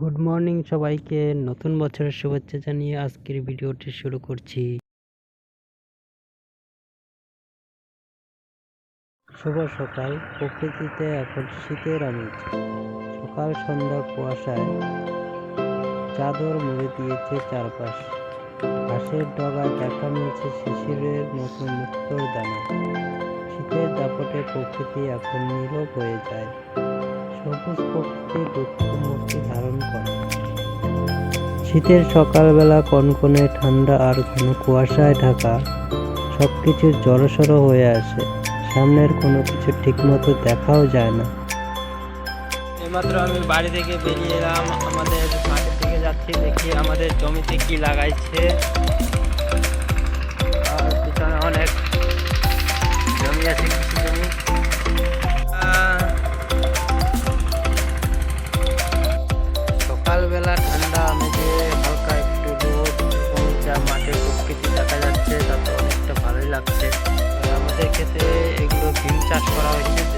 Good morning সবাইকে। নতুন বছরের শুভেচ্ছা জানিয়ে আজকের ভিডিওটি শুরু করছি। শুভ সকাল। প্রকৃতিতে এখন শীতের আমেজ। সকাল সন্ধ্যা কুয়াশায় চাদর মুড়ে দিয়েছে চারপাশ। ঘাসের ডগায় দেখা মিলছে শিশিরের নতুন মুক্তোর দানা। শীতের দাপটে প্রকৃতি এখন নীরব হয়ে যায়। সবুজ প্রকৃতি মূর্তি ধারণ করে। শীতের সকালবেলা কনকনে ঠান্ডা আর ঘন কুয়াশায় ঢাকা সবকিছু জড়সড় হয়ে আসে। সামনের কোনো কিছু ঠিকমতো দেখাও যায় না। এইমাত্র আমি বাড়ি থেকে বেরিয়ে এলাম। আমাদের মাঠের দিকে যাচ্ছি দেখি আমাদের জমিতে কি লাগাইছে। সকালবেলা ঠান্ডা, মেঘে হালকা একটু রোদ যা মাঠের প্রকৃতি দেখা যাচ্ছে, তাতে অনেকটা ভালোই লাগছে। আমাদের ক্ষেত্রে এগুলো বিম চাষ করা হয়েছে